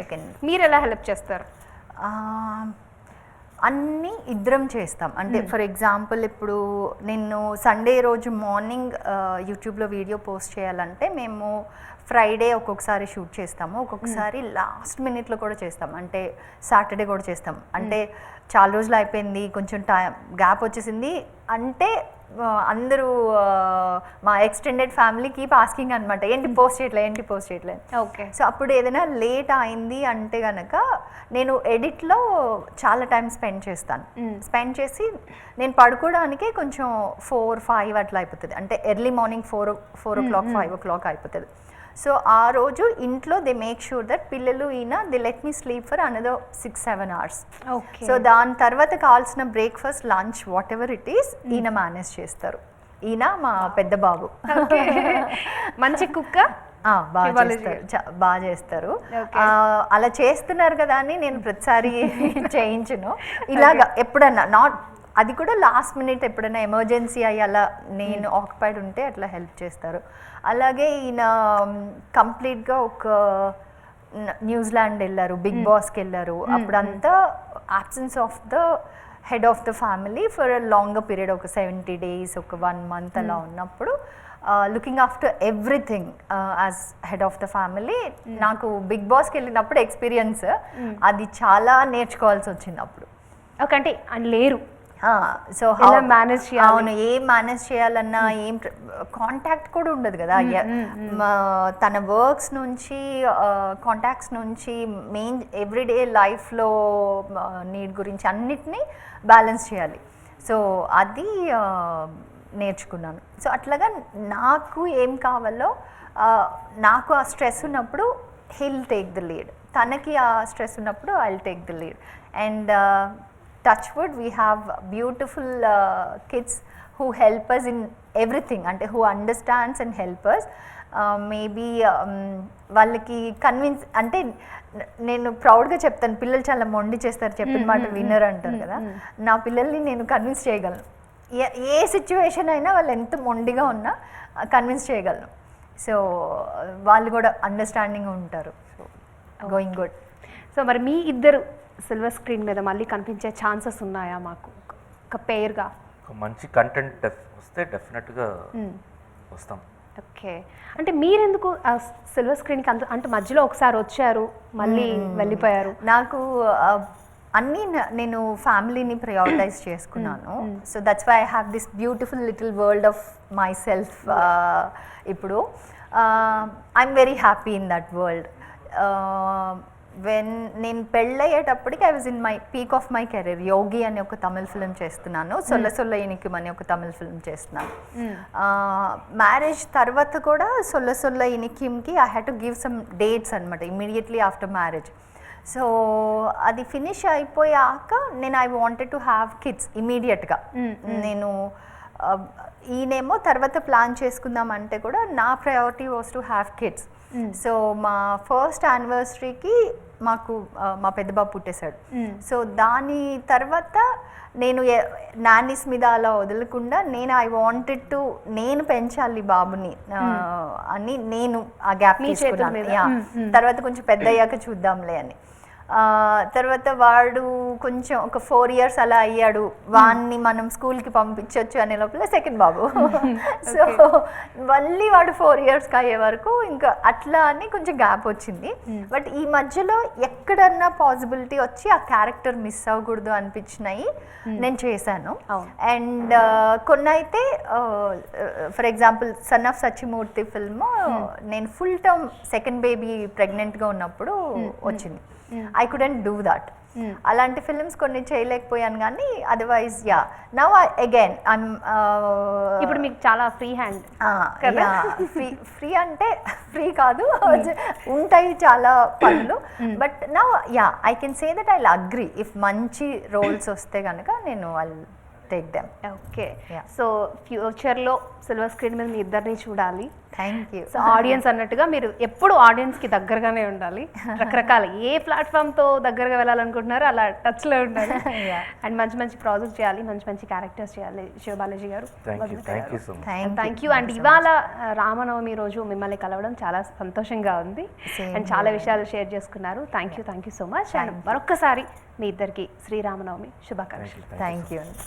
Okay మీరు ఎలా help చేస్తారు? అన్నీ ఇద్దరం చేస్తాం. అంటే ఫర్ ఎగ్జాంపుల్ ఇప్పుడు నేను సండే రోజు మార్నింగ్ యూట్యూబ్లో వీడియో పోస్ట్ చేయాలంటే మేము ఫ్రైడే ఒక్కొక్కసారి షూట్ చేస్తాము. ఒక్కొక్కసారి లాస్ట్ మినిట్లో కూడా చేస్తాం. అంటే సాటర్డే కూడా చేస్తాం. అంటే చాలా రోజులు అయిపోయింది. కొంచెం టైం గ్యాప్ వచ్చేసింది. అంటే అందరూ మా ఎక్స్టెండెడ్ ఫ్యామిలీ కీప్ ఆస్కింగ్ అనమాట ఏంటి పోస్ట్ చేయట్లే ఏంటి పోస్ట్ చేయట్లే? ఓకే సో అప్పుడు ఏదైనా లేట్ అయింది అంటే గనక నేను ఎడిట్లో చాలా టైం స్పెండ్ చేస్తాను. స్పెండ్ చేసి నేను పడుకోవడానికి కొంచెం ఫోర్ ఫైవ్ అట్లా అయిపోతుంది. అంటే early morning four four o'clock five o'clock అయిపోతుంది. సో ఆ రోజు ఇంట్లో దే మేక్ షూర్ దట్ పిల్లలు ఈయన they let me sleep for another six seven hours. Okay. So దాని తర్వాత కావాల్సిన breakfast lunch whatever it is ఈయన మేనేజ్ చేస్తారు. ఈయన మా పెద్ద బాబు. మంచి కుక్క? బాగా చేస్తారు. బాగా చేస్తారు. అలా చేస్తున్నారు కదా అని నేను ప్రతిసారి చేయించును. ఇలాగా ఎప్పుడన్నా నాట్ అది కూడా లాస్ట్ మినిట్ ఎప్పుడైనా ఎమర్జెన్సీ అయ్యి అలా నేను ఆక్యుపైడ్ ఉంటే అట్లా హెల్ప్ చేస్తారు. అలాగే ఈయన కంప్లీట్గా ఒక న్యూజిలాండ్ వెళ్ళారు బిగ్ బాస్కి వెళ్ళారు. అప్పుడంతా absence of the head of the family for longer period ఒక సెవెంటీ డేస్ ఒక వన్ మంత్ అలా ఉన్నప్పుడు looking after everything as head of the family నాకు బిగ్ బాస్కి వెళ్ళినప్పుడు ఎక్స్పీరియన్స్ అది చాలా నేర్చుకోవాల్సి వచ్చింది అప్పుడు. ఓకే అంటే లేరు. సో ఎలా manage చేయాలి? అవును ఏం మేనేజ్ చేయాలన్నా ఏం కాంటాక్ట్ కూడా ఉండదు కదా. ఎ- మా- తన వర్క్స్ నుంచి కాంటాక్ట్స్ నుంచి మెయిన్ ఎవ్రీడే లైఫ్లో నీడ్ గురించి అన్నిటినీ బ్యాలెన్స్ చేయాలి. సో అది నేర్చుకున్నాను. సో అట్లాగా నాకు ఏం కావాలో నాకు ఆ స్ట్రెస్ ఉన్నప్పుడు హిల్ టేక్ ద లీడ్ తనకి ఆ స్ట్రెస్ ఉన్నప్పుడు I take the lead and touch wood we have beautiful kids who help us in everything అంటే who understands and help us maybe వాళ్ళకి కన్విన్స్ అంటే నేను ప్రౌడ్గా చెప్తాను పిల్లలు చాలా మొండి చేస్తారు చెప్పిన మాట విన్నర్ అంటారు కదా. నా పిల్లల్ని నేను కన్విన్స్ చేయగలను. ఏ ఏ సిచ్యువేషన్ అయినా వాళ్ళు ఎంత మొండిగా ఉన్నా కన్విన్స్ చేయగలను. సో వాళ్ళు కూడా అండర్స్టాండింగ్ ఉంటారు. సో గోయింగ్ గుడ్ సో మరి మీ ఇద్దరు సిల్వర్ స్క్రీన్ మీద మళ్ళీ కనిపించే ఛాన్సెస్ ఉన్నాయా మాకు? ఒక పేరుగా. ఒక మంచి కంటెంట్ డెఫ్ వస్తే డెఫినెట్గా వస్తాం. ఓకే. అంటే మీరెందుకు సిల్వర్ స్క్రీన్కి అంత అంటే మధ్యలో ఒకసారి వచ్చారు మళ్ళీ వెళ్ళిపోయారు? నాకు అన్నీ నేను ఫ్యామిలీని ప్రయారిటైజ్ చేసుకున్నాను. So that's why I have this beautiful little world of myself ఇప్పుడు. I'm very happy in that world when నేను పెళ్ళయ్యేటప్పటికి I was in my peak of my career Yogi అనే ఒక తమిళ ఫిల్మ్ చేస్తున్నాను సొల్ల సొల్ల ఇనికిం అనే ఒక తమిళ ఫిల్మ్ చేస్తున్నాను. మ్యారేజ్ తర్వాత కూడా సొల్ల సొల్ల ఇనికింకి I had to give some dates అనమాట ఇమీడియట్లీ ఆఫ్టర్ మ్యారేజ్ సో అది ఫినిష్ అయిపోయాక నేను I wanted to have kids ఇమీడియట్గా నేను ఈయనేమో తర్వాత ప్లాన్ చేసుకుందాం అంటే కూడా నా priority was to have kids so మా ఫస్ట్ యానివర్సరీకి మాకు మా పెద్ద బాబు పుట్టేశాడు. సో దాని తర్వాత నేను నానీస్ మీద అలా వదలకుండా నేను ఐ వాంటెడ్ టు నేను పెంచాలి బాబుని అని నేను ఆ గ్యాప్ తీసుకున్నాను. తర్వాత కొంచెం పెద్ద అయ్యాక చూద్దాంలే అని. తర్వాత వాడు కొంచెం ఒక ఫోర్ ఇయర్స్ అలా అయ్యాడు. వాడిని మనం స్కూల్కి పంపించవచ్చు అనే లోపల సెకండ్ బాబు. సో మళ్ళీ వాడు ఫోర్ ఇయర్స్కి అయ్యే వరకు ఇంకా అట్లా అని కొంచెం గ్యాప్ వచ్చింది. బట్ ఈ మధ్యలో ఎక్కడన్నా పాసిబిలిటీ వచ్చి ఆ క్యారెక్టర్ మిస్ అవ్వకూడదు అనిపించినాయి నేను చేశాను. అండ్ కొన్ని అయితే for example son of Satyamurthy film నేను ఫుల్ టర్మ్ సెకండ్ బేబీ ప్రెగ్నెంట్గా ఉన్నప్పుడు వచ్చింది. ఐ కుడెంట్ డూ దట్ అలాంటి ఫిల్మ్స్ కొన్ని చేయలేకపోయాను కానీ otherwise ya now again I'm ఇప్పుడు మీకు చాలా ఫ్రీ హ్యాండ్ ఫ్రీ ఫ్రీ అంటే ఫ్రీ కాదు. ఉంటాయి చాలా పనులు. బట్ నా ya I can say that I agree if మంచి రోల్స్ వస్తే కనుక నేను I take them okay. So ఫ్యూచర్లో సిల్వర్ స్క్రీన్ మీద మీ ఇద్దరిని చూడాలి. థ్యాంక్ యూ సో ఆడియన్స్ అన్నట్టుగా మీరు ఎప్పుడు ఆడియన్స్కి దగ్గరగానే ఉండాలి. రకరకాల ఏ ప్లాట్ఫామ్తో దగ్గరగా వెళ్ళాలనుకుంటున్నారో అలా టచ్లో ఉండాలి. అండ్ మంచి మంచి ప్రాజెక్ట్ చేయాలి మంచి మంచి క్యారెక్టర్స్ చేయాలి. శివబాలాజీ గారు thank you thank you so much thank thank you and ఇవాళ ఆ, రామనవమి రోజు మిమ్మల్ని కలవడం చాలా సంతోషంగా ఉంది. అండ్ చాలా. విషయాలు షేర్ చేసుకున్నారు. Thank you thank you so much and మరొక్కసారి మీ ఇద్దరికి శ్రీరామనవమి శుభాకాంక్షలు. Thank you thank you